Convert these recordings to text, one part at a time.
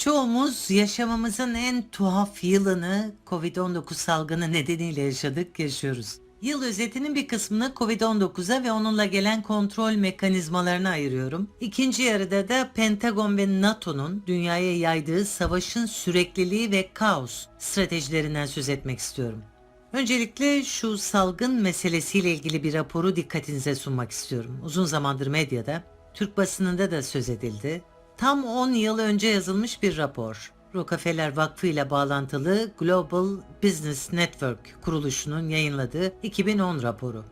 Çoğumuz yaşamamızın en tuhaf yılını Covid-19 salgını nedeniyle yaşadık, yaşıyoruz. Yıl özetinin bir kısmını Covid-19'a ve onunla gelen kontrol mekanizmalarına ayırıyorum. İkinci yarıda da Pentagon ve NATO'nun dünyaya yaydığı savaşın sürekliliği ve kaos stratejilerinden söz etmek istiyorum. Öncelikle şu salgın meselesiyle ilgili bir raporu dikkatinize sunmak istiyorum. Uzun zamandır medyada, Türk basınında da söz edildi. Tam 10 yıl önce yazılmış bir rapor. Rockefeller Vakfı ile bağlantılı Global Business Network kuruluşunun yayınladığı 2010 raporu.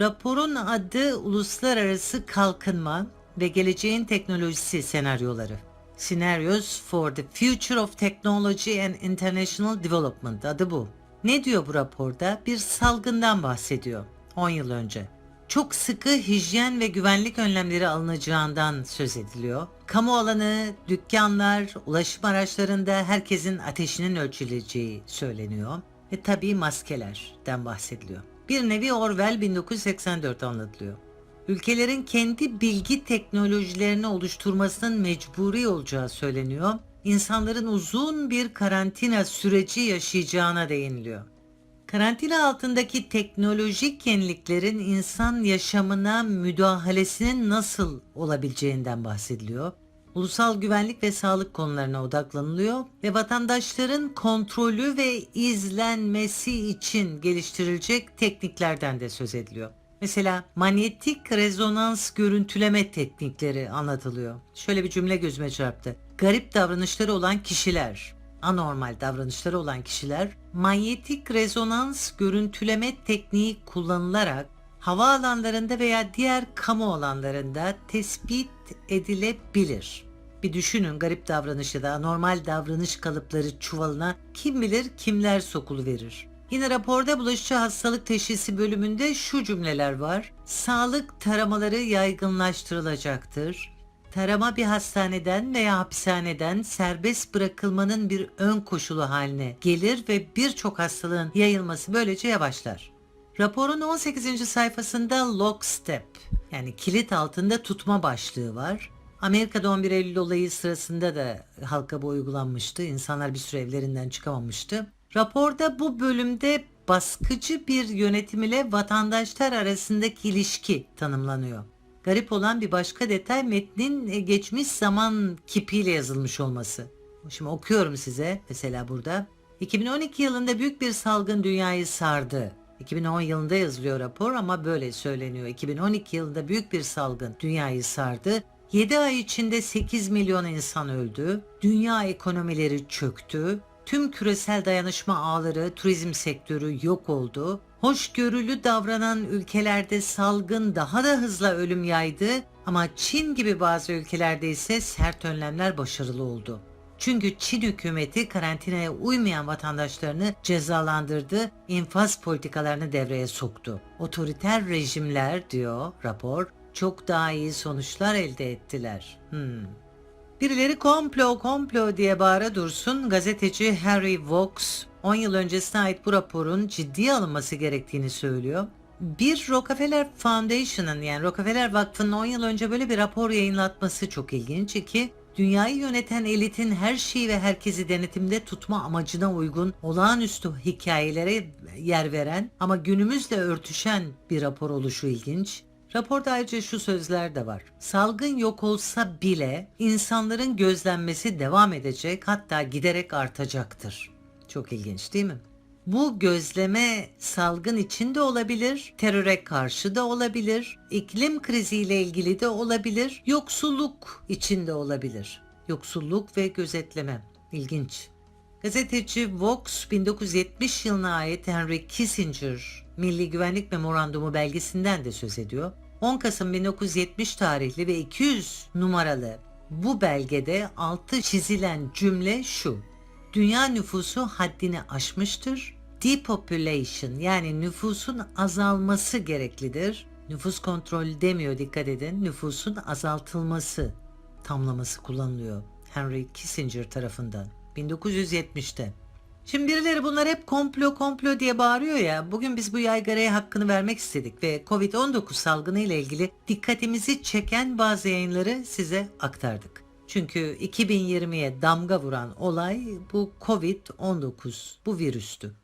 Raporun adı Uluslararası Kalkınma ve Geleceğin Teknolojisi Senaryoları. Scenarios for the Future of Technology and International Development adı bu. Ne diyor bu raporda? Bir salgından bahsediyor 10 yıl önce. Çok sıkı hijyen ve güvenlik önlemleri alınacağından söz ediliyor. Kamu alanı, dükkanlar, ulaşım araçlarında herkesin ateşinin ölçüleceği söyleniyor. Ve tabii maskelerden bahsediliyor. Bir nevi Orwell 1984 anlatılıyor. Ülkelerin kendi bilgi teknolojilerini oluşturmasının mecburi olacağı söyleniyor. İnsanların uzun bir karantina süreci yaşayacağına değiniliyor. Karantina altındaki teknolojik yeniliklerin insan yaşamına müdahalesinin nasıl olabileceğinden bahsediliyor. Ulusal güvenlik ve sağlık konularına odaklanılıyor ve vatandaşların kontrolü ve izlenmesi için geliştirilecek tekniklerden de söz ediliyor. Mesela manyetik rezonans görüntüleme teknikleri anlatılıyor. Şöyle bir cümle gözüme çarptı. Garip davranışları olan kişiler, anormal davranışları olan kişiler manyetik rezonans görüntüleme tekniği kullanılarak hava alanlarında veya diğer kamu alanlarında tespit edilebilir. Bir düşünün garip davranış ya da anormal davranış kalıpları çuvalına kim bilir kimler sokulu verir. Yine raporda bulaşıcı hastalık teşhisi bölümünde şu cümleler var. Sağlık taramaları yaygınlaştırılacaktır. Tarama bir hastaneden veya hapishaneden serbest bırakılmanın bir ön koşulu haline gelir ve birçok hastalığın yayılması böylece yavaşlar. Raporun 18. sayfasında lockstep yani kilit altında tutma başlığı var. Amerika'da 11 Eylül olayı sırasında da halka bu uygulanmıştı. İnsanlar bir süre evlerinden çıkamamıştı. Raporda bu bölümde baskıcı bir yönetim ile vatandaşlar arasındaki ilişki tanımlanıyor. Garip olan bir başka detay metnin e, geçmiş zaman kipiyle yazılmış olması. Şimdi okuyorum size mesela burada. 2012 yılında büyük bir salgın dünyayı sardı. 2010 yılında yazılıyor rapor ama böyle söyleniyor. 2012 yılında büyük bir salgın dünyayı sardı. 7 ay içinde 8 milyon insan öldü. Dünya ekonomileri çöktü. Tüm küresel dayanışma ağları, turizm sektörü yok oldu. Hoşgörülü davranan ülkelerde salgın daha da hızla ölüm yaydı ama Çin gibi bazı ülkelerde ise sert önlemler başarılı oldu. Çünkü Çin hükümeti karantinaya uymayan vatandaşlarını cezalandırdı, infaz politikalarını devreye soktu. Otoriter rejimler diyor rapor çok daha iyi sonuçlar elde ettiler. Hmm. Birileri komplo komplo diye bağıra dursun gazeteci Harry Vox 10 yıl öncesine ait bu raporun ciddiye alınması gerektiğini söylüyor. Bir Rockefeller Foundation'ın yani Rockefeller Vakfı'nın 10 yıl önce böyle bir rapor yayınlatması çok ilginç ki dünyayı yöneten elitin her şeyi ve herkesi denetimde tutma amacına uygun olağanüstü hikayelere yer veren ama günümüzle örtüşen bir rapor oluşu ilginç. Raporda ayrıca şu sözler de var. Salgın yok olsa bile insanların gözlenmesi devam edecek hatta giderek artacaktır. Çok ilginç değil mi? Bu gözleme salgın içinde olabilir, teröre karşı da olabilir, iklim kriziyle ilgili de olabilir, yoksulluk içinde olabilir. Yoksulluk ve gözetleme. İlginç. Gazeteci Vox 1970 yılına ait Henry Kissinger Milli Güvenlik Memorandumu belgesinden de söz ediyor. 10 Kasım 1970 tarihli ve 200 numaralı bu belgede altı çizilen cümle şu. Dünya nüfusu haddini aşmıştır. Depopulation yani nüfusun azalması gereklidir. Nüfus kontrolü demiyor dikkat edin. Nüfusun azaltılması tamlaması kullanılıyor Henry Kissinger tarafından 1970'te. Şimdi birileri bunlar hep komplo komplo diye bağırıyor ya. Bugün biz bu yaygaraya hakkını vermek istedik ve Covid-19 salgını ile ilgili dikkatimizi çeken bazı yayınları size aktardık. Çünkü 2020'ye damga vuran olay bu Covid-19, bu virüstü.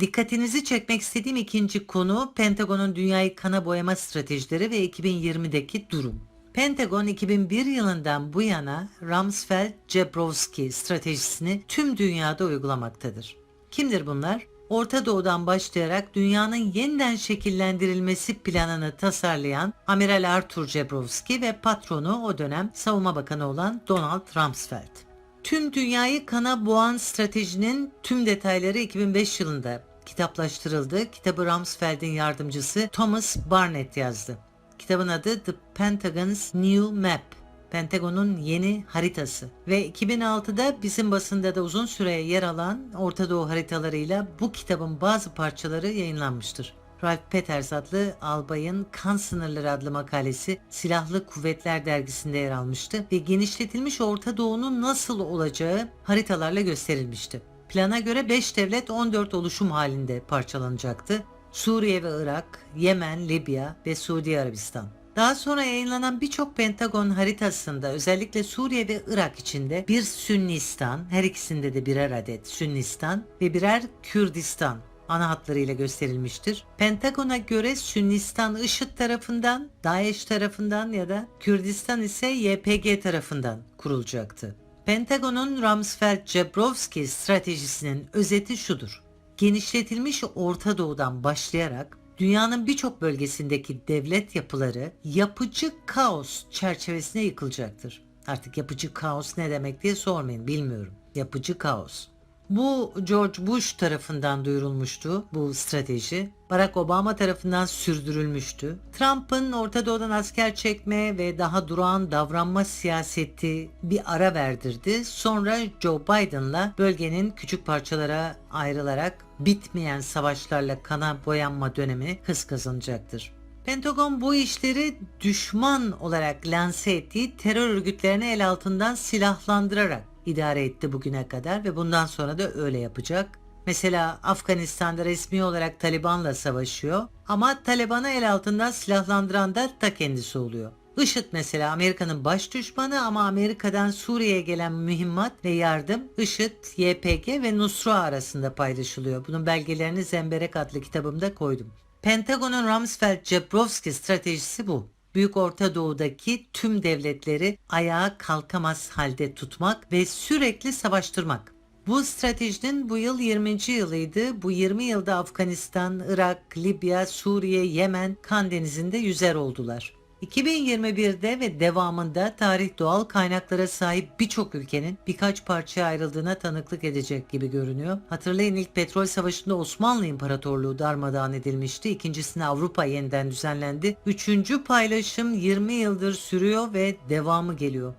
Dikkatinizi çekmek istediğim ikinci konu Pentagon'un dünyayı kana boyama stratejileri ve 2020'deki durum. Pentagon 2001 yılından bu yana Rumsfeld-Jabrowski stratejisini tüm dünyada uygulamaktadır. Kimdir bunlar? Orta Doğu'dan başlayarak dünyanın yeniden şekillendirilmesi planını tasarlayan Amiral Arthur Jabrowski ve patronu o dönem Savunma Bakanı olan Donald Rumsfeld. Tüm dünyayı kana boğan stratejinin tüm detayları 2005 yılında kitaplaştırıldı. Kitabı Rumsfeld'in yardımcısı Thomas Barnett yazdı. Kitabın adı The Pentagon's New Map. Pentagon'un yeni haritası ve 2006'da bizim basında da uzun süreye yer alan Orta Doğu haritalarıyla bu kitabın bazı parçaları yayınlanmıştır. Ralph Peters adlı albayın Kan Sınırları adlı makalesi Silahlı Kuvvetler dergisinde yer almıştı ve genişletilmiş Orta Doğu'nun nasıl olacağı haritalarla gösterilmişti. Plana göre 5 devlet 14 oluşum halinde parçalanacaktı. Suriye ve Irak, Yemen, Libya ve Suudi Arabistan. Daha sonra yayınlanan birçok Pentagon haritasında özellikle Suriye ve Irak içinde bir Sünnistan, her ikisinde de birer adet Sünnistan ve birer Kürdistan ana hatlarıyla gösterilmiştir. Pentagon'a göre Sünnistan IŞİD tarafından, DAEŞ tarafından ya da Kürdistan ise YPG tarafından kurulacaktı. Pentagon'un Rumsfeld-Jabrowski stratejisinin özeti şudur. Genişletilmiş Orta Doğu'dan başlayarak dünyanın birçok bölgesindeki devlet yapıları yapıcı kaos çerçevesine yıkılacaktır. Artık yapıcı kaos ne demek diye sormayın bilmiyorum. Yapıcı kaos. Bu George Bush tarafından duyurulmuştu bu strateji. Barack Obama tarafından sürdürülmüştü. Trump'ın Orta Doğu'dan asker çekme ve daha durağan davranma siyaseti bir ara verdirdi. Sonra Joe Biden'la bölgenin küçük parçalara ayrılarak bitmeyen savaşlarla kana boyanma dönemi hız kazanacaktır. Pentagon bu işleri düşman olarak lanse ettiği terör örgütlerini el altından silahlandırarak idare etti bugüne kadar ve bundan sonra da öyle yapacak. Mesela Afganistan'da resmi olarak Taliban'la savaşıyor ama Taliban'ı el altından silahlandıran da ta kendisi oluyor. IŞİD mesela Amerika'nın baş düşmanı ama Amerika'dan Suriye'ye gelen mühimmat ve yardım IŞİD, YPG ve Nusra arasında paylaşılıyor. Bunun belgelerini Zemberek adlı kitabımda koydum. Pentagon'un Rumsfeld-Jabrowski stratejisi bu. Büyük Orta Doğu'daki tüm devletleri ayağa kalkamaz halde tutmak ve sürekli savaştırmak. Bu stratejinin bu yıl 20. yılıydı. Bu 20 yılda Afganistan, Irak, Libya, Suriye, Yemen, Kan Denizi'nde yüzer oldular. 2021'de ve devamında tarih doğal kaynaklara sahip birçok ülkenin birkaç parçaya ayrıldığına tanıklık edecek gibi görünüyor. Hatırlayın ilk petrol savaşında Osmanlı İmparatorluğu darmadağın edilmişti. İkincisinde Avrupa yeniden düzenlendi. Üçüncü paylaşım 20 yıldır sürüyor ve devamı geliyor.